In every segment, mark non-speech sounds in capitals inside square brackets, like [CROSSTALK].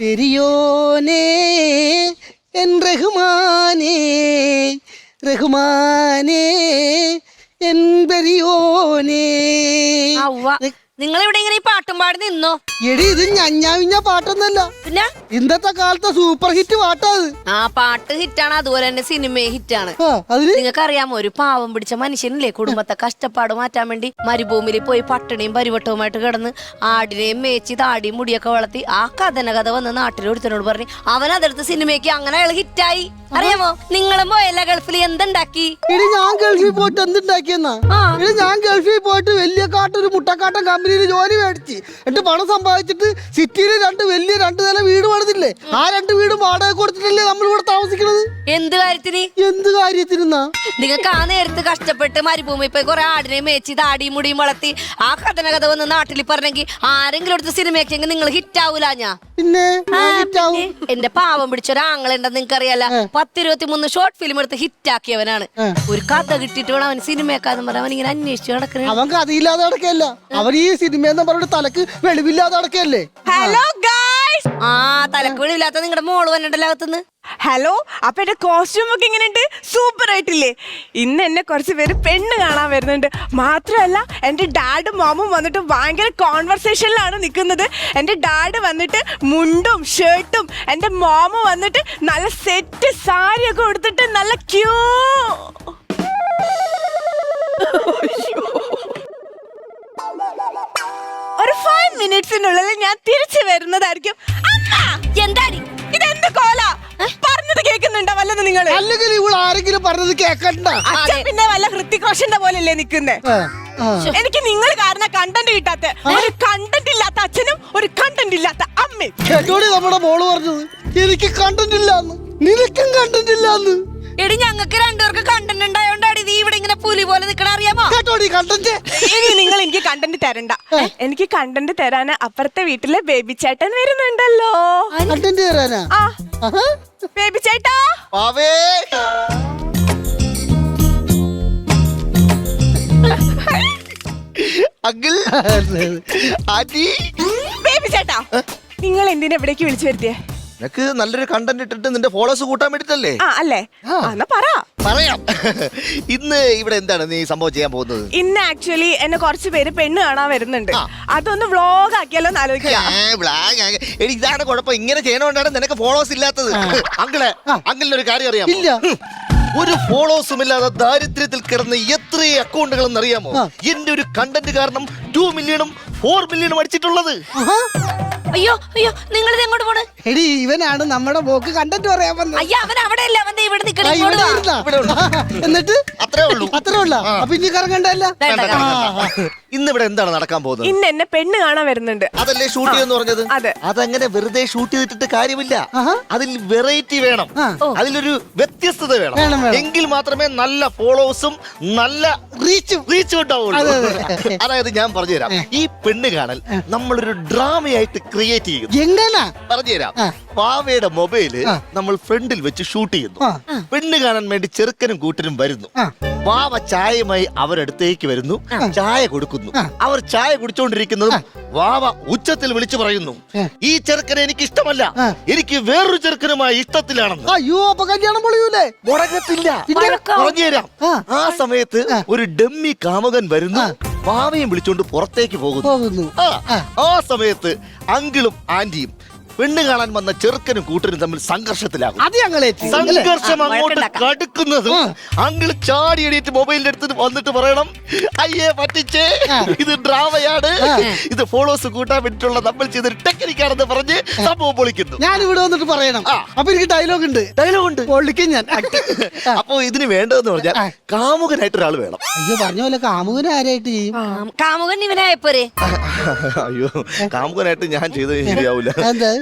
പെരിയോനേ N റഹ്മാനേ റഹ്മാനേ N പെരിയോനേ. നിങ്ങൾ ഇവിടെ ഇങ്ങനെ ഈ പാട്ടും പാടി നിന്നോ? എടി ഇത് ഞഞ്ഞാവിഞ്ഞ പാട്ടൊന്നല്ല. പിന്നെ? ഇന്നത്തെ കാലത്തെ സൂപ്പർ ഹിറ്റ് പാട്ടാ ആ പാട്ട് ഹിറ്റാണ് അതുപോലെ തന്നെ സിനിമയെ ഹിറ്റാണ്. നിങ്ങൾക്ക് അറിയാമോ ഒരു പാവം പിടിച്ച മനുഷ്യനില്ലേ? കുടുംബത്തെ കഷ്ടപ്പാട് മാറ്റാൻ വേണ്ടി മരുഭൂമിയിൽ പോയി പട്ടിണിയും പരിവട്ടവുമായിട്ട് കിടന്ന് ആടിനെയും മേച്ചി താടിയും മുടിയൊക്കെ വളർത്തി ആ കഥന കഥ വന്ന് നാട്ടിലൊരുത്തനോട് പറഞ്ഞു അവൻ അതെടുത്ത് സിനിമയ്ക്ക് അങ്ങനെ അയാൾ ഹിറ്റായി. അറിയാമോ? നിങ്ങളും പോയല്ല ഗൾഫിൽ എന്തുണ്ടാക്കി? ഞാൻ ഗൾഫിൽ പോയിട്ട് എന്തുണ്ടാക്കിയെന്നാ. ഞാൻ ഗൾഫിൽ പോയിട്ട് വലിയ കാട്ടൊരു മുട്ടക്കാട്ടൻ കമ്പനിയിൽ ജോലി മേടിച്ച്. എന്നിട്ട് പണം സമ്പാദിച്ചിട്ട് സിറ്റിയിൽ രണ്ട് വലിയ രണ്ട് നില വീട് പണിതില്ലേ? ആ രണ്ട് വീടും വാടക കൊടുത്തിട്ടല്ലേ നമ്മൾ ഇവിടെ താമസിക്കുന്നത്? എന്ത് കാര്യത്തിന്? എന്ത് കാര്യത്തിനാ നിങ്ങൾക്ക് ആ നേരത്ത് കഷ്ടപ്പെട്ട് മരുഭൂമി പോയി കുറെ ആടിനെ മേച്ചി താടിയും മുടിയും വളർത്തി ആ കഥന കഥ വന്ന് നാട്ടിൽ പറഞ്ഞെങ്കിൽ ആരെങ്കിലും എടുത്ത് സിനിമയൊക്കെ നിങ്ങൾ ഹിറ്റ് ആവൂല ഞാൻ പിന്നെ. എന്റെ പാവം പിടിച്ച ഒരാങ്ങളുണ്ടെന്ന് നിങ്ങൾക്ക് അറിയാല പത്തിരുപത്തി മൂന്ന് ഷോർട്ട് ഫിലിം എടുത്ത് ഹിറ്റ് ആക്കിയവനാണ് ഒരു കഥ കിട്ടിയിട്ട് വേണം അവൻ സിനിമയൊക്കെ അവൻ ഇങ്ങനെ അന്വേഷിച്ചു നടക്കുന്നത് അവൻ കഥയില്ലാതെ നടക്കല്ല അവൻ ഈ സിനിമയെന്ന് പറഞ്ഞിട്ട് തലക്ക് വെളിവില്ലാതെ നടക്കല്ലേ? ഹലോ ഗായ്സ് ആ തലക്ക് വെളിവില്ലാത്ത നിങ്ങളുടെ മോൾ വന്നിട്ടല്ലോ അകത്തുനിന്ന്? ഹലോ അപ്പൊ എന്റെ കോസ്റ്റ്യൂം ഒക്കെ ഇങ്ങനെയുണ്ട് സൂപ്പർ ആയിട്ടില്ലേ? ഇന്ന് എന്നെ കുറച്ച് പേര് പെണ്ണ് കാണാൻ വരുന്നുണ്ട്. മാത്രമല്ല എന്റെ ഡാഡും മാമും വന്നിട്ട് ഭയങ്കര കോൺവെർസേഷനിലാണ് നിൽക്കുന്നത് എന്റെ ഡാഡ് വന്നിട്ട് മുണ്ടും ഷർട്ടും എന്റെ മാമ വന്നിട്ട് നല്ല സെറ്റ് സാരി ഒക്കെ കൊടുത്തിട്ട് നല്ല ക്യൂ ഫൈവ് മിനിറ്റ്സിനുള്ളിൽ ഞാൻ തിരിച്ചു വരുന്നതായിരിക്കും. അമ്മ! എന്താടി? ഇതെന്ത് കോല? പറഞ്ഞത് കേൾക്കുന്നുണ്ടോ വല്ലത് നിങ്ങൾ അല്ലെങ്കിൽ ഇവൾ ആരെങ്കിലും പറഞ്ഞത് കേക്കണ്ട അച്ഛൻ പിന്നെ വല്ല ഹൃത്തിക് റോഷന്റെ പോലെയല്ലേ ആ. എനിക്ക് നിങ്ങൾ കാരണം കണ്ടന്റ് കിട്ടാത്ത ഒരു കണ്ടന്റ് ഇല്ലാത്ത അച്ഛനും ഒരു കണ്ടന്റ് ഇല്ലാത്ത അമ്മയും. കേട്ടോടി നമ്മുടെ മോൾ പറഞ്ഞത്. എനിക്ക് കണ്ടന്റ് ഇല്ലാന്ന്. നിനക്കും കണ്ടന്റ് ഇല്ലാന്ന്. എടി ഞങ്ങൾക്ക് രണ്ടുപേർക്ക് കണ്ടന്റ് ഇങ്ങനെ പുലി പോലെ നിക്കണ അറിയാമോ? കേട്ടോടി കണ്ടന്റ് ഇനി നിങ്ങൾ എനിക്ക് കണ്ടന്റ് തരണ്ട. എനിക്ക് കണ്ടന്റ് തരാന് അപ്പുറത്തെ വീട്ടിലെ ബേബി ചേട്ടൻ വരുന്നുണ്ടല്ലോ. കണ്ടന്റ് തരാനാ? ആ. ബേബി ചേട്ടാ. പാവേ. അങ്കിൾ. ആദി ബേബി ചേട്ടാ നിങ്ങൾ എന്തിനാ ഇവിടേക്ക് വിളിച്ചു വരുത്തിയേ? നിനക്ക് നല്ലൊരു കണ്ടന്റ് ഇട്ടിട്ട് നിന്റെ ഫോളോസ് കൂട്ടാൻ വേണ്ടിട്ടല്ലേ? ആ അല്ലേ? ആ, എന്നാ പറ. പറയാം. [LAUGHS] ഇന്ന് ഇവിടെ എന്താണ് നീ സംഭവം ചെയ്യാൻ പോകുന്നത്? ഇന്ന് ആക്ച്വലി എന്നെ കുറച്ച് പേര് പെണ്ണ് കാണാൻ വരുന്നുണ്ട്. ആ. അതൊന്ന് വ്ളോഗ് ആക്കിയാലോ എന്ന് ആലോചിക്കുക ഏ, ബ്ലാങ് ആകെ. എടി ഇതാണ് കുഴപ്പം. ഇങ്ങനെ ചെയ്യണോണ്ടാണ് നിനക്ക് ഫോളോസ് ഇല്ലാത്തത്. അങ്കിളെ അങ്കിളിന് ഒരു കാര്യം അറിയാം ഇല്ല. ഒരു ഫോളോസും ഇല്ലാതെ ദാരിദ്ര്യത്തിൽ കിടന്ന് എത്ര അക്കൗണ്ടുകളെന്ന് അറിയാമോ? എന്റെ ഒരു കണ്ടന്റ് കാരണം ടു മില്യണും ഫോർ മില്യണും അടിച്ചിട്ടുള്ളത്. അയ്യോ അയ്യോ നിങ്ങൾ ഇത് എങ്ങോട്ട് പോണ്? എടി ഇവനാണ് നമ്മുടെ ബോക്ക് കണ്ടന്റ് പറയാൻ വന്നത്. അയ്യോ അവൻ അവിടെ അല്ല അവൻ ദേ ഇവിടെ ആ, നിക്കണ ഇവിടെ ഇങ്ങോട്ട് വാ. ഇരുന്നാ? എന്നിട്ട്? അത്രേ ഉള്ളൂ. അത്രേ ഉള്ള. അപ്പൊ ഇനി കറങ്ങണ്ടല്ല വേണ്ട. ഇന്ന് ഇവിടെ എന്താണ് നടക്കാൻ പോകുന്നത്? ഇന്ന് എന്നെ പെണ്ണ് കാണാൻ വരുന്നുണ്ട്. അതല്ലേ ഷൂട്ട് ചെയ്യുന്ന പറഞ്ഞത്? അതെ. അതങ്ങനെ വെറുതെ ഷൂട്ട് ചെയ്തിട്ട് കാര്യമില്ല. ആഹാ. അതിൽ വെറൈറ്റി വേണം. ആ. അതിലൊരു വ്യത്യസ്തത വേണം, വേണം വേണം. എങ്കിൽ മാത്രമേ നല്ല ഫോളോവേഴ്സും നല്ല റീച്ചും റീച്ച് ഉണ്ടാവുള്ളൂ. അതെ, അതെ. അതായത് ഞാൻ പറഞ്ഞുതരാം. ഈ പെണ്ണ് കാണൽ നമ്മളൊരു ഡ്രാമയായിട്ട് ക്രിയേറ്റ് ചെയ്യുന്നു. എങ്ങനാ? പറഞ്ഞുതരാം. പാവയുടെ മൊബൈൽ നമ്മൾ ഫ്രണ്ടിൽ വെച്ച് ഷൂട്ട് ചെയ്യുന്നു. പെണ്ണ് കാണാൻ വേണ്ടി ചെറുക്കനും കൂട്ടനും വരുന്നു. പാവ വാവ ചായയുമായി അവരടുത്തേക്ക് വരുന്നു. ചായ കൊടുക്കുന്നു. അവർ ചായ കുടിച്ചുകൊണ്ടിരിക്കുന്നതും വാവ ഉച്ചത്തിൽ വിളിച്ചു പറയുന്നു. ഈ ചെറുക്കനെ എനിക്ക് ഇഷ്ടമല്ല. എനിക്ക് വേറൊരു ചെറുക്കനുമായി ഇഷ്ടത്തിലാണെന്ന്. അയ്യോ അപ്പൊ കല്യാണം പൊളിയൂലേ? മുടങ്ങത്തില്ല പറഞ്ഞുതരാം. ആ. സമയത്ത് ഒരു ഡമ്മി കാമുകൻ വരുന്നു. വാവയും വിളിച്ചുകൊണ്ട് പുറത്തേക്ക് പോകുന്നു. ആ സമയത്ത് അങ്കിളും ആന്റിയും പെണ്ണ് കാണാൻ വന്ന ചെറുക്കനും കൂട്ടരും തമ്മിൽ സംഘർഷത്തിലാകും. അത് ഞങ്ങളെ സംഘർഷം അങ്ങോട്ട് കടുക്കുന്നത് അങ്കിൾ ചാടി എണീറ്റ് മൊബൈലിന്റെ അടുത്ത് വന്നിട്ട് പറയണം അയ്യേ പറ്റിച്ചേ ഇത് ഡ്രാമയാണ്. ഇത് ഫോളോസ് കൂട്ടാൻ വേണ്ടിയിട്ടുള്ള നമ്മൾ ചെയ്തൊരു ടെക്നിക്കാണെന്ന് പറഞ്ഞ് സംഭവം പൊളിക്കുന്നു. ഞാൻ ഇവിടെ വന്നിട്ട് പറയണം. അപ്പൊ എനിക്ക് ഡയലോഗ് ഉണ്ട്. ഡയലോഗ് ഉണ്ട്. പൊളിക്കും ഞാൻ. [LAUGHS] അപ്പൊ ഇതിന് വേണ്ടതെന്ന് പറഞ്ഞാൽ. കാമുകനായിട്ട് ഒരാൾ വേണം. അയ്യോ പറഞ്ഞ പോലെ കാമുകനെ ആരായിട്ട് ചെയ്യും? കാമുകൻ ഇവനായപ്പോരെ. [LAUGHS] അയ്യോ കാമുകനായിട്ട് ഞാൻ ചെയ്തത് ശരിയാവൂല.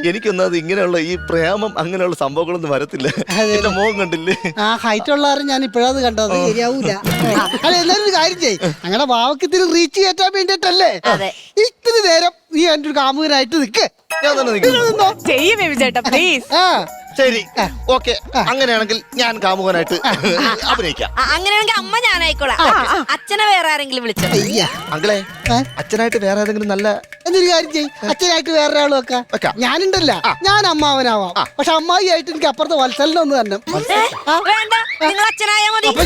എന്താ? എനിക്കൊന്നത് ഇങ്ങനെയുള്ള ഈ പ്രേമം അങ്ങനെയുള്ള സംഭവങ്ങളൊന്നും വരത്തില്ല. അതെ. എന്റെ മോൻ കണ്ടില്ലേ? ആ ഹൈറ്റ് ഉള്ളവരും ഞാൻ ഇപ്പോഴത് കണ്ടത്. ശരിയാവൂല. അല്ല എന്നാലും ഒരു കാര്യം ചെയ് അങ്ങനെ ഭാവക്ക് ഇത്തിരി റീച്ച് കയറ്റാൻ വേണ്ടിട്ടല്ലേ ഇത്തിരി നേരം നീ എന്റെ ഒരു കാമുകനായിട്ട് നിക്ക്. ഞാൻ തന്നെ നിൽക്കുന്നു. നിന്നോ ചെയ്യ് ബേബി ചേട്ടാ പ്ലീസ് ആ. ശരി. ഓക്കെ. അങ്ങനെയാണെങ്കിൽ ഞാൻ കാമുകനായിട്ട് അഭിനയിക്കാം. അങ്ങനെയാണെങ്കിൽ അമ്മ ഞാനായിക്കോളാം. അച്ഛനെ വേറെ ആരെങ്കിലും വിളിച്ചോ? അയ്യ. അങ്കിളെ അച്ഛനായിട്ട് വേറെ ഏതെങ്കിലും നല്ല എന്നൊരു കാര്യം ചെയ് അച്ഛനായിട്ട് വേറെ ഒരാൾ വെക്കാം. ഞാനുണ്ടല്ല. ഞാൻ അമ്മാവനാവാം. പക്ഷെ അമ്മായി ആയിട്ട് എനിക്ക് അപ്പുറത്തെ വത്സലിനെ ഒന്ന് തന്നെ അപ്പൊ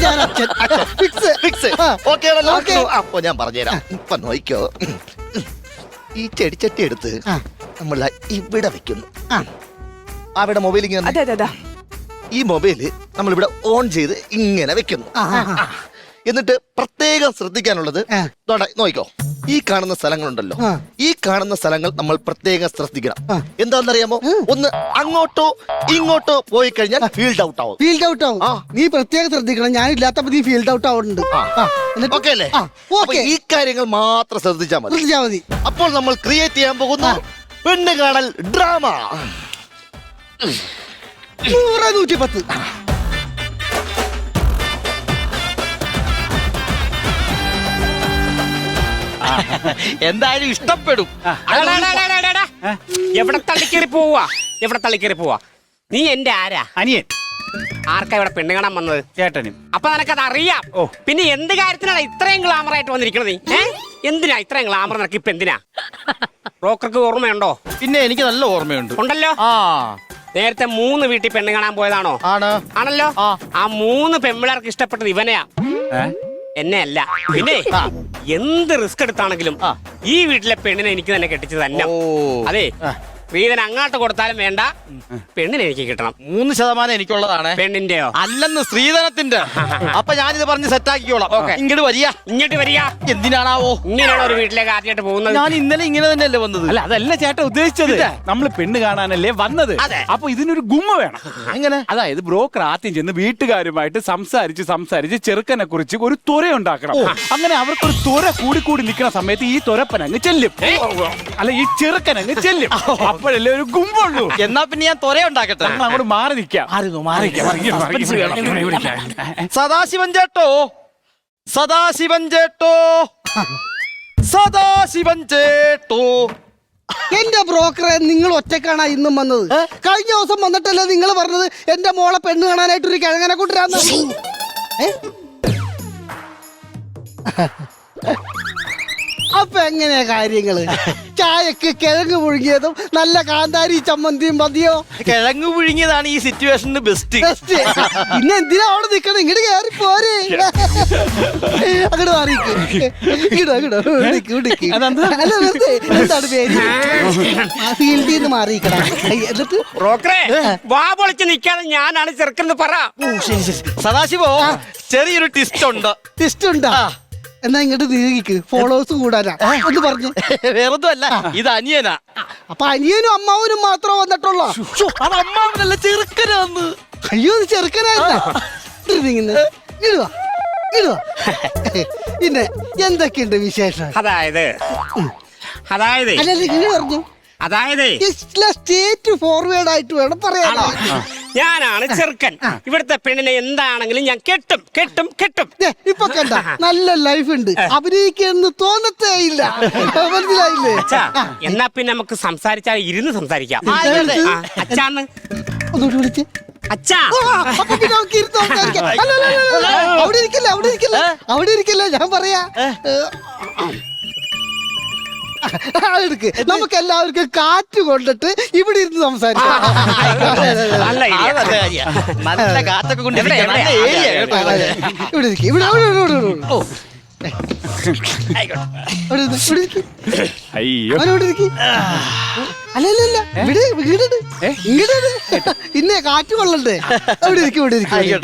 ഞാൻ അച്ഛൻ. ഫിക്സ്. ഫിക്സ്. ആ. ഓക്കെ ആണല്ലോ Okay. അപ്പൊ ഞാൻ പറഞ്ഞുതരാം. ഇപ്പൊ നോയിക്കോ ഈ ചെടിച്ചട്ടി എടുത്ത്. നമ്മൾ ഇവിടെ വെക്കുന്നു. ആ അവിടെ മൊബൈൽ ഇങ്ങനെ അതെ അതെ അതെ. ഈ മൊബൈൽ നമ്മൾ ഇവിടെ ഓൺ ചെയ്ത് ഇങ്ങനെ വെക്കുന്നു. എന്നിട്ട് പ്രത്യേകം ശ്രദ്ധിക്കാനുള്ളത് നോക്കോ നോക്കിക്കോ. ഈ കാണുന്ന സ്ഥലങ്ങളുണ്ടല്ലോ. ഈ കാണുന്ന സ്ഥലങ്ങൾ നമ്മൾ പ്രത്യേകം ശ്രദ്ധിക്കണം. എന്താണെന്നറിയാമോ? ഒന്ന് അങ്ങോട്ടോ ഇങ്ങോട്ടോ പോയി കഴിഞ്ഞാൽ ഫീൽഡ് ഔട്ട് ആവും. ഫീൽഡ് ഔട്ട് ആവും. ആ. നീ പ്രത്യേകം ശ്രദ്ധിക്കണം. ഞാൻ ഇല്ലാത്തപ്പോ നീ ഫീൽഡ് ഔട്ട് ആവുന്നുണ്ട് എന്നിട്ട്? ഓക്കെ അല്ലേ? ഈ കാര്യങ്ങൾ മാത്രം ശ്രദ്ധിച്ചാൽ മതി. ശ്രദ്ധിച്ചാൽ മതി. അപ്പോൾ നമ്മൾ ക്രിയേറ്റ് ചെയ്യാൻ പോകുന്ന പെണ്ണ് കാണൽ ഡ്രാമ നൂറ് നൂറ്റി പത്ത് എന്തായാലും ഇഷ്ടപ്പെടും. എവിടെ തള്ളിക്കേറി പോവാ? എവിടെ തള്ളിക്കേറി പോവാ? നീ എന്റെ ആരാ? അനിയൻ. ആർക്കാ ഇവിടെ പെണ്ണ് കാണാൻ വന്നത്? ചേട്ടനും. അപ്പൊ നിനക്കത് അറിയാം ഓ. പിന്നെ എന്ത് കാര്യത്തിനാണ് ഇത്രയും ഗ്ലാമർ ആയിട്ട് വന്നിരിക്കണത്? ഏ? എന്തിനാ ഇത്രയും ഗ്ലാമർ നിനക്ക് ഇപ്പൊ എന്തിനാ? [LAUGHS] ബ്രോക്കർക്ക് ഓർമ്മയുണ്ടോ? പിന്നെ എനിക്ക് നല്ല ഓർമ്മയുണ്ട്. ഉണ്ടല്ലോ? ആ. നേരത്തെ മൂന്ന് വീട്ടിൽ പെണ്ണ് കാണാൻ പോയതാണോ? ആണ്. ആണല്ലോ? ആ. മൂന്ന് പെമ്പിളർക്ക് ഇഷ്ടപ്പെട്ടത് ഇവനെയാ? എന്നെ അല്ല പിന്നെ എന്ത് റിസ്ക് എടുത്താണെങ്കിലും ഈ വീട്ടിലെ പെണ്ണിനെ എനിക്ക് തന്നെ കെട്ടിച്ചു തന്നെ അതെ. സ്ത്രീധൻ അങ്ങോട്ട് കൊടുത്താലും വേണ്ട. പെണ്ണിന് എനിക്ക് കിട്ടണം. മൂന്ന് ശതമാനം എനിക്കുള്ളതാണ്. പെണ്ണിന്റെയോ? അല്ലെന്ന് സ്ത്രീധനത്തിന്റെ. അപ്പൊ ഞാനിത് പറഞ്ഞ് സെറ്റാക്കിക്കോളാം ഓക്കേ. ഇങ്ങോട്ട് വരിക. ഇങ്ങോട്ട് വരിക. എന്തിനാണാവോ? ഇങ്ങനെയുള്ള ഒരു വീട്ടിലേക്ക് ആദ്യമായിട്ട് പോകുന്നത്? ഞാൻ ഇന്നലെ ഇങ്ങനെ തന്നെയല്ലേ വന്നത്? അല്ല അതല്ല ചേട്ടൻ ഉദ്ദേശിച്ചത്. നമ്മൾ പെണ്ണ് കാണാനല്ലേ വന്നത്. അപ്പൊ ഇതിനൊരു ഗുമ്മ വേണം. അങ്ങനെ അതായത് ബ്രോക്കർ ആദ്യം ചെന്ന് വീട്ടുകാരുമായിട്ട് സംസാരിച്ച് സംസാരിച്ച് ചെറുക്കനെ കുറിച്ച് ഒരു ത്വര ഉണ്ടാക്കണം. അങ്ങനെ അവർക്കൊരു ത്വര കൂടി കൂടി നിൽക്കുന്ന സമയത്ത് ഈ തുരപ്പനങ്ങ് ചെല്ലും. അല്ല ഈ ചെറുക്കനങ്ങ് ചെല്ലും. അപ്പോഴല്ലേ ഒരു ഗുമ്പുള്ളൂ? എന്നാ പിന്നെ ഞാൻ തൊര ഉണ്ടാക്കട്ടെ? ഞങ്ങൾ അങ്ങോട്ട് മാറി നിൽക്കാം. മാറി നിൽക്കാം, മാറി നിൽക്കാം, മാറി നിൽക്കാം. ഇവിടെ, ഇവിടെ, ഇവിടെ. സദാശിവൻ ചേട്ടോ. സദാശിവൻ ചേട്ടോ. സദാശിവൻ ചേട്ടോ. എന്റെ ബ്രോക്കറെ നിങ്ങൾ ഒറ്റക്കാണാ ഇന്നും വന്നത്? കഴിഞ്ഞ ദിവസം വന്നിട്ടല്ലേ നിങ്ങൾ പറഞ്ഞത് എന്റെ മോളെ പെണ്ണ് കാണാനായിട്ട് ഒരു കിഴങ്ങനെ കൊണ്ടുവരാന്ന് ഏ? അപ്പൊ എങ്ങനെയാ കാര്യങ്ങൾ? ചായക്ക് കിഴങ്ങ് പുഴുങ്ങിയതും നല്ല കാന്താരി ചമ്മന്തിയും മതിയോ? കിഴങ്ങ് പുഴുങ്ങിയതാണ് ഈ സിറ്റുവേഷന് ബെസ്റ്റ് ബെസ്റ്റ്. പിന്നെ എന്തിനാ അവിടെ നിക്കണം? ഇങ്ങോട്ട് കയറി പോരെ. അങ്ങോട്ട് മാറിക്ക് ഇടോ ഇടോ ഇടിക്ക് ഇടിക്ക് അല്ല വെറുതെ എന്താണ് പേര്? ഫീൽഡിൽ നിന്ന് മാറിയിക്കടാ എന്നിട്ട്? ബ്രോക്കറെ വാ പൊളിച്ച് നിൽക്കാതെ ഞാനാണ് ചെറുക്കെന്ന് പറ. സദാശിവോ ചെറിയൊരു ട്വിസ്റ്റ് ഉണ്ട്. ടിസ്റ്റ് ഉണ്ടാ? എന്നാ ഇങ്ങോട്ട് നീങ്ങിക്ക്. ഫോളോവേഴ്സ് കൂടാനാ. ഒന്ന് പറഞ്ഞു. [LAUGHS] വേറൊന്നും അല്ല ഇത് അനിയനാ. അപ്പൊ അനിയനും അമ്മാവനും മാത്രം വന്നിട്ടുള്ളോ? അത് അമ്മാവനല്ല ചെറുക്കനാന്ന്. അയ്യോ ഇത് ചെറുക്കനായിരുന്ന? ഇടുവാ. ഇടുവാ. [LAUGHS] പിന്നെ എന്തൊക്കെയുണ്ട് വിശേഷം? അതായത് അതായത് അല്ല പറഞ്ഞു. അതായത് സ്റ്റേറ്റ് ഫോർവേഡ് ആയിട്ട് വേണം പറയാൻ. ഞാനാണ് ചെറുക്കൻ. ഇവിടുത്തെ പെണ്ണിനെ എന്താണെങ്കിലും ഞാൻ കെട്ടും കെട്ടും കെട്ടും. ഇപ്പൊ കണ്ട നല്ല ലൈഫ് ഉണ്ട്. അഭിനയിക്കെന്ന് തോന്നത്തേ ഇല്ല മനസ്സിലായില്ലേ? എന്നാ പിന്നെ നമുക്ക് സംസാരിച്ചാൽ ഇരുന്ന് സംസാരിക്കാം. അച്ഛാന്ന്. ഒന്നുകൂടി വിളിച്ച് അവിടെ ഇരിക്കില്ല അവിടെ ഇരിക്കില്ല? അവിടെ ഇരിക്കില്ല ഞാൻ പറയാ. ആ, എടുക്ക് നമുക്ക് എല്ലാവർക്കും കാറ്റ് കൊണ്ടിട്ട് ഇവിടെ ഇരുന്ന് സംസാരിക്കാം നല്ല അത് idea. നല്ല കാര്യാ. നല്ല കാറ്റൊക്കെ കൊണ്ട് എവിടെ, ഇരിക്കാൻ നല്ല എവിടെ? ഏരിയ കേട്ടോ ആ, ഇത്. അതെ. ഇവിടെ ഇരിക്ക് ഇവിടെ ഇവിടെ ഇവിടെ ഇവിടെ ഇവിടെ. ഇവിടെ ഇരുന്ന്, ഇവിടെ ഇരിക്ക്. അയ്യോ അവനോട് ഇരിക്ക്. അല്ല അല്ല അല്ല ഇവിടെ കാറ്റ് കൊള്ളണ്ടേ? അവിടെ ഇരിക്കും ഇവിടെ ഇരിക്കും.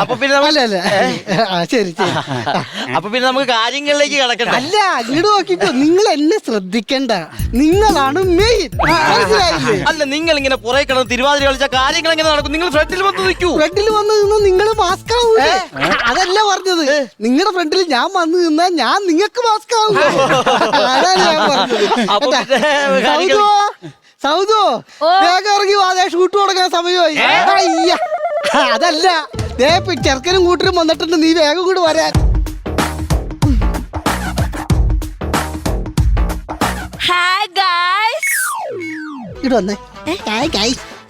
അപ്പൊ പിന്നെ അല്ല അല്ല ശരി ശരി. അപ്പൊ പിന്നെ നമുക്ക് കാര്യങ്ങളിലേക്ക് കടക്കണ്ട അല്ല വീട് നോക്കിക്കോ നിങ്ങൾ എന്നെ ശ്രദ്ധിക്കണ്ട. നിങ്ങളാണ് മെയിൻ മനസ്സിലായില്ലേ? അല്ല നിങ്ങൾ ഇങ്ങനെ പുറകെ കിടന്ന് തിരുവാതിര കളിച്ച കാര്യങ്ങൾ എങ്ങനെ നടക്കും? നിങ്ങൾ ഫ്രണ്ടിൽ വന്ന് നിൽക്കൂ. ഫ്രണ്ടിൽ വന്ന് നിന്ന് നിങ്ങൾ മാസ്ക് ആവൂ അതല്ല പറഞ്ഞത്. നിങ്ങളുടെ ഫ്രണ്ടിൽ ഞാൻ വന്ന് നിന്നാ ഞാൻ നിങ്ങൾക്ക് മാസ്ക് ആവും. അതാണ് ഞാൻ പറഞ്ഞത്. സൗദോ വേഗം ഇറങ്ങി വാ. ദേ ഷൂട്ട് തുടങ്ങാൻ സമയമായി. അതല്ല. ദേ ചെറുക്കനും കൂട്ടരും വന്നിട്ടുണ്ട്. നീ വേഗം കൂടി വരാൻ. വന്നേ.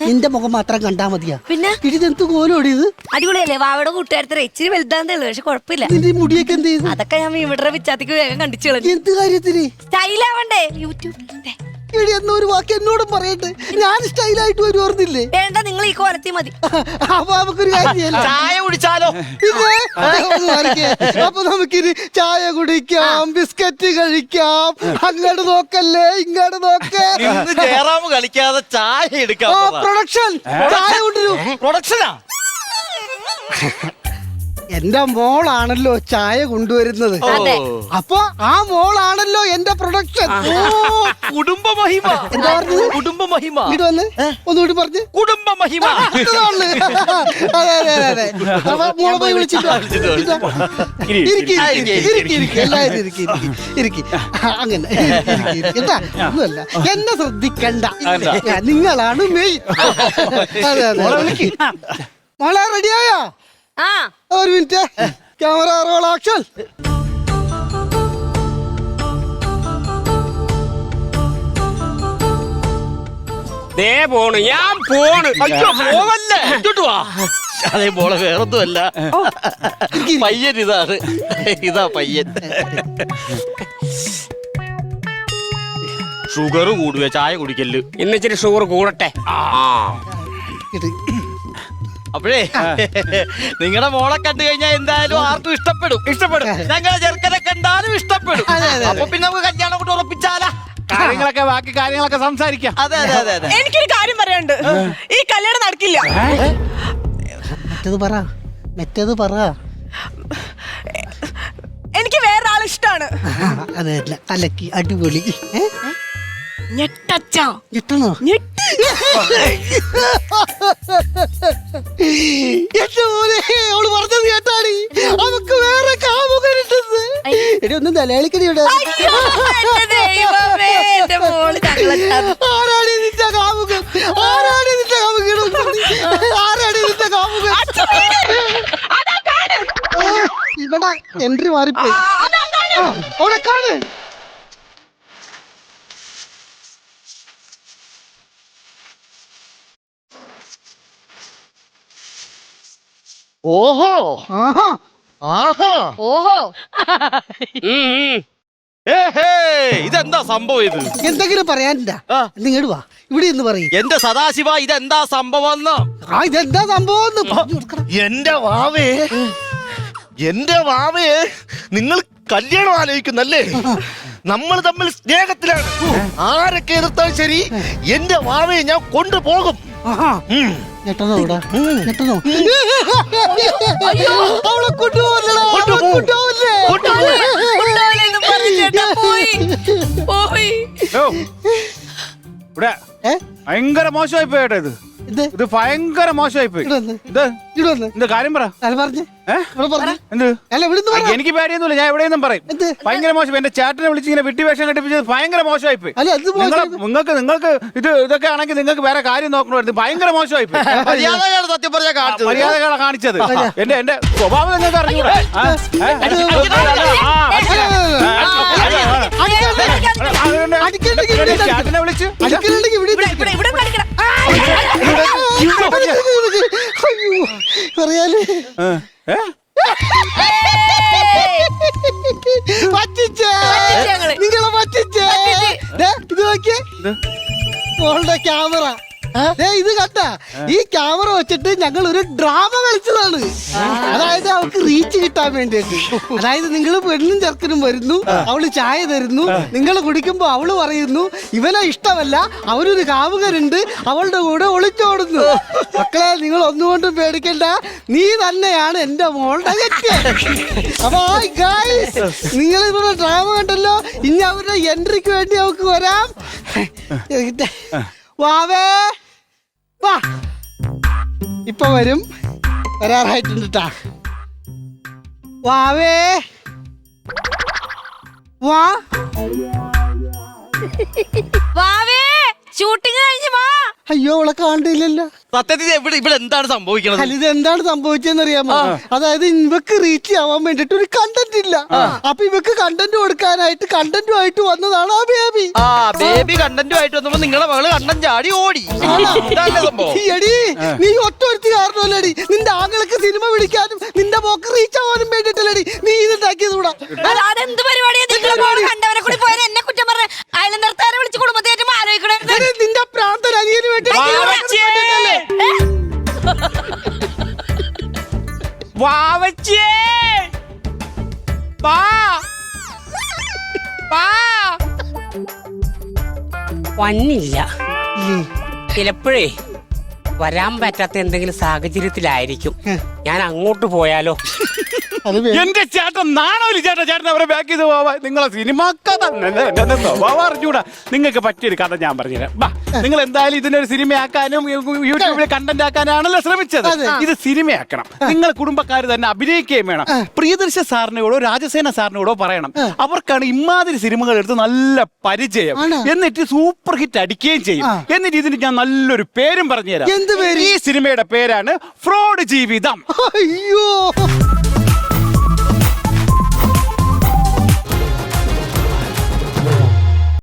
നിന്റെ മുഖം മാത്രം കണ്ടാ മതിയാ. പിന്നെ? ഇടിതെന്ത് കോലോടിയത് അടിപൊളിയല്ലേ? വാവയുടെ കൂട്ടുകാരത്ര ഇച്ചിരി വലുതാന്നേ ഉള്ളൂ പക്ഷെ കുഴപ്പമില്ല. നിന്റെ മുടിയൊക്കെ എന്ത് ചെയ്തു? അതൊക്കെ ഞാൻ ഇവിടെ വിച്ചാത്തിക്ക് വേഗം കണ്ടിച്ചു എന്ത് കാര്യത്തിന്? സ്റ്റൈലാവണ്ടേ യൂട്യൂബിൽ ഇടി എന്ന ഒരു വാക്ക് എന്നോടും പറയട്ടെ. ഞാൻ സ്റ്റൈലായിട്ട് വരുവാർന്നില്ലേ വേണ്ട നിങ്ങൾ ഈ കോലത്തി മതി. അപ്പൊ നമുക്കൊരു കാര്യം ചായ കുടിച്ചാലോ? പിന്നെ ഒന്ന് മാറിക്കേ. അപ്പൊ നമുക്കിനി ചായ കുടിക്കാം ബിസ്ക്കറ്റ് കഴിക്കാം. അങ്ങോട്ട് നോക്കല്ലേ ഇങ്ങോട്ട് നോക്കേ. ഇന്ന് ജയറാം കളിക്കാതെ ചായ ആ എടുക്കാം പ്രൊഡക്ഷൻ ചായ കൊണ്ടുവരൂ. പ്രൊഡക്ഷനാ എന്റെ മോളാണല്ലോ ചായ കൊണ്ടുവരുന്നത്. അപ്പൊ ആ മോളാണല്ലോ എന്റെ പ്രൊഡക്ഷൻ കുടുംബ മഹിമ. എന്താ പറഞ്ഞത്? കുടുംബ മഹിമ. ഇങ്ങോട്ട് വന്ന്. ഒന്നുകൂടി പറഞ്ഞ്. കുടുംബ മഹിമ. അതെ അതെ അതെ അപ്പൊ മോളെ പോയി വിളിച്ചിട്ട് വാ. വിളിച്ചിട്ട് വാ. ഇരിക്ക്, ഇരിക്ക്, ഇരിക്ക്, ഇരിക്ക്. എല്ലാവരും ഇരിക്ക്, ഇരിക്ക്, ഇരിക്ക്. ആ, അങ്ങനെ. ഇരിക്ക്, ഇരിക്ക്. കേട്ടാ? ഒന്നുമല്ല. എന്നെ ശ്രദ്ധിക്കണ്ട. നിങ്ങളാണ് മെയിൻ അതെ അതെ മോളെ റെഡിയായോ ആ ഒരു മിനിറ്റ്. Camera roll action. ദേ പോണ് ഞാൻ പോണ്. അയ്യോ പോവല്ലേ? ഇങ്ങോട്ട് വാ. അതെ മോളെ വേറൊന്നുമല്ല. പയ്യൻ ഇതാണ്. ഇതാ പയ്യൻ. ഷുഗർ കൂടുക ചായ കുടിക്കൽ ഇന്നിച്ചിരി ഷുഗർ കൂടട്ടെ. ആ അപ്പോഴേ നിങ്ങളുടെ മോളെ കണ്ടു കഴിഞ്ഞാൽ എന്തായാലും ആർക്കും ഇഷ്ടപ്പെടും. ഇഷ്ടപ്പെടും. ഞങ്ങളെ ചെറുക്കനെ കണ്ടാലും ഇഷ്ടപ്പെടും. അപ്പൊ പിന്നെ നമുക്ക് കല്യാണം കൊണ്ട് ഉറപ്പിച്ചാലാ. കാര്യങ്ങളൊക്കെ ബാക്കി കാര്യങ്ങളൊക്കെ സംസാരിക്കാം. അതെ അതെ അതെ അതെ. എനിക്കൊരു കാര്യം പറയാനുണ്ട്. ഈ കല്യാണം നടക്കില്ല. മറ്റേത് പറ. മറ്റേത് പറ. എനിക്ക് വേറെ ആൾ ഇഷ്ടമാണ് അതെ അല്ല കലക്കി അടിപൊളി. ഞെട്ടച്ചോ ഞെട്ടച്ചാ. ഞെട്ട ഞെട്ടി എന്റെ മോനെ അവൾ പറഞ്ഞത് കേട്ടാടി അവക്ക് വേറെ കാമുകരുണ്ടെന്ന് എടി ഒന്നും ഞങ്ങളെ ആരാണ് നിന്റെ കാമുകൻ? ആരാണ് നിന്റെ കാമുകൻ? ആരാണ് നിന്റെ കാമുകൻ? ഇവിടെ എൻട്രി മാറിപ്പോയി. അവിടെ കാണ് ഓഹോ. ആഹാ. ആഹാ. ഓഹോ. ഉം, ഉം. ഏഹേ ഇതെന്താ സംഭവം ഇത്? എന്തെങ്കിലും പറയാനില്ല. ആ. നിങ്ങൾ വാ. ഇവിടെ ഇന്ന് പറയും. എന്റെ സദാശിവ ഇതെന്താ സംഭവം ആ ഇതെന്താ സംഭവം എന്ന് പറഞ്ഞു കൊടുക്കണം. എന്റെ വാവേ. എന്റെ വാവേ. നിങ്ങൾ കല്യാണം ആലോചിക്കുന്നല്ലേ? നമ്മൾ തമ്മിൽ സ്നേഹത്തിലാണ്. ആരൊക്കെ എതിർത്താലും ശരി എന്റെ വാവയെ ഞാൻ കൊണ്ടുപോകും. ആഹാ. ഉം. ഞെട്ടണോ ഇവിടെ ഞെട്ടണോ? അവളെ കൊണ്ടുപോകല്ലേ കൊണ്ടുപോകല്ലേ ഭയങ്കര മോശമായി പോയേട്ടാ ഇത്. ഇത് ഇത് ഭയങ്കര മോശമായി പോയി. ഇവിടെ വന്ന്. ഇത് ഇവിടെ വന്ന്. എന്ത് കാര്യം പറ? അല്ല പറഞ്ഞ്. ഏ? ഇവിടെ പറഞ്ഞ്. എന്ത്? അല്ല ഇവിടുന്ന് പറ. എനിക്ക് പേടിയൊന്നുമില്ല. ഞാൻ എവിടെയൊന്നും പറയും. എന്ത്? ഭയങ്കര മോശം എന്റെ ചേട്ടനെ വിളിച്ച് ഇങ്ങനെ വിട്ടി വേഷം കെട്ടിപ്പിച്ചത് ഭയങ്കര മോശമായി പോയി. അല്ല അത് നിങ്ങളെ നിങ്ങൾക്ക് നിങ്ങൾക്ക് ഇത് ഇതൊക്കെ ആണെങ്കിൽ നിങ്ങൾക്ക് വേറെ കാര്യം നോക്കണമായിരുന്നു. ഭയങ്കര മോശമായി പോയി. മര്യാദയാണ് സത്യം പറഞ്ഞാ കാണിച്ചത്. മര്യാദകളെ കാണിച്ചത്. എന്റെ എന്റെ സ്വഭാവം നിങ്ങൾക്ക് അറിഞ്ഞൂടെ. ആ? ഏ? ആ. ചേട്ടനെ വിളിച്ച്? ഇവിടെ പറയാൽ. നിങ്ങളെ പറ്റിച്ചേ. ദേ, ഇത് നോക്കിയേ. മോളുടെ ക്യാമറ. ദേ, ഇത് കണ്ട. ഈ ക്യാമറ വെച്ചിട്ട് ഞങ്ങൾ ഒരു ഡ്രാമ കളിച്ചതാണ് അതായത് അവൾക്ക് റീച്ച് കിട്ടാൻ വേണ്ടിയിട്ട്. അതായത് നിങ്ങൾ പെണ്ണും ചെറുക്കനും വരുന്നു അവൾ ചായ തരുന്നു നിങ്ങൾ കുടിക്കുമ്പോ അവൾ പറയുന്നു ഇവനെ ഇഷ്ടമല്ല അവനൊരു കാമുകനുണ്ട് അവളുടെ കൂടെ ഒളിച്ചോടുന്നു. മക്കളെ നിങ്ങൾ ഒന്നുകൊണ്ടും പേടിക്കണ്ട. നീ തന്നെയാണ് എന്റെ മോളുടെ തെറ്റ് അപ്പൊ ഗായ്സ് നിങ്ങൾ ഇവിടെ ഡ്രാമ കണ്ടല്ലോ ഇനി അവരുടെ എൻട്രിക്ക് വേണ്ടി അവർക്ക് വരാം. വാവേ. വാ. ഇപ്പൊ വരും. വരാറായിട്ടുണ്ട് ട്ടാ. വാവേ. വാ. വാവേ. ഷൂട്ടിംഗ് കഴിഞ്ഞു വാ. അയ്യോ അവളെ കാണില്ലല്ലോ. സത്യത്തിൽ ഇവിടെ ഇവിടെ എന്താണ് സംഭവിക്കുന്നത്? അല്ല ഇത് എന്താണ് സംഭവിച്ചതെന്ന് അറിയാമോ അതായത് ഇവക്ക് റീച്ച് ആവാൻ വേണ്ടിട്ട് ഒരു കണ്ടന്റ് ഇല്ല. അപ്പൊ ഇവക്ക് കണ്ടന്റ് കൊടുക്കാനായിട്ട് കണ്ടന്റുമായിട്ട് വന്നതാണ് ആ ബേബി ആ ബേബി കണ്ടന്റുമായിട്ട് വന്നപ്പോ നിങ്ങളെ മകൾ കണ്ടം ചാടി ഓടി. ഇതല്ലേ സംഭവം? എടി നീ ഒറ്റ ഒരുത്തി കാരണമല്ലടി നിന്റെ ആങ്ങൾക്ക് സിനിമ വിളിക്കാനും നിന്റെ മോക്ക് റീച്ച് ആവാനും വേണ്ടിട്ടല്ലടി നീ ഇത് അതെന്ത് പരിപാടിയാ? നിങ്ങളെ മോൾ കണ്ടവരെ കൂടി പോയാൽ എന്നെ കുറ്റം പറഞ്ഞ. അയൽ വിളിച്ച് വാവച്ചേ! [LAUGHS] വന്നില്ല. ചിലപ്പോഴേ വരാൻ പറ്റാത്ത എന്തെങ്കിലും സാഹചര്യത്തിലായിരിക്കും. ഞാൻ അങ്ങോട്ട് പോയാലോ? [LAUGHS] എന്റെ ചേട്ടൻ നാണോലി ചേട്ടൻ ചേട്ടൻ അവരെ ബാക്ക് ചെയ്ത് പോവാ. നിങ്ങളെ സിനിമ കഥ. സ്വഭാവം അറിഞ്ഞൂടാ. നിങ്ങൾക്ക് പറ്റിയൊരു കഥ ഞാൻ പറഞ്ഞുതരാം. വാ നിങ്ങൾ എന്തായാലും ഇതിനൊരു സിനിമയാക്കാനും യൂട്യൂബിൽ കണ്ടന്റ് ആക്കാനാണല്ലോ ശ്രമിച്ചത്. ഇത് സിനിമയാക്കണം നിങ്ങൾ കുടുംബക്കാർ തന്നെ അഭിനയിക്കുകയും വേണം. പ്രിയദർശ സാറിനോടോ രാജസേന സാറിനോടോ പറയണം. അവർക്കാണ് ഇമാതിരി സിനിമകൾ എടുത്ത് നല്ല പരിചയം. എന്നിട്ട് സൂപ്പർ ഹിറ്റ് അടിക്കുകയും ചെയ്യും. എന്നിട്ട് ഇതിന് ഞാൻ നല്ലൊരു പേരും പറഞ്ഞുതരാം. ഈ സിനിമയുടെ പേരാണ് ഫ്രോഡ് ജീവിതം. അയ്യോ.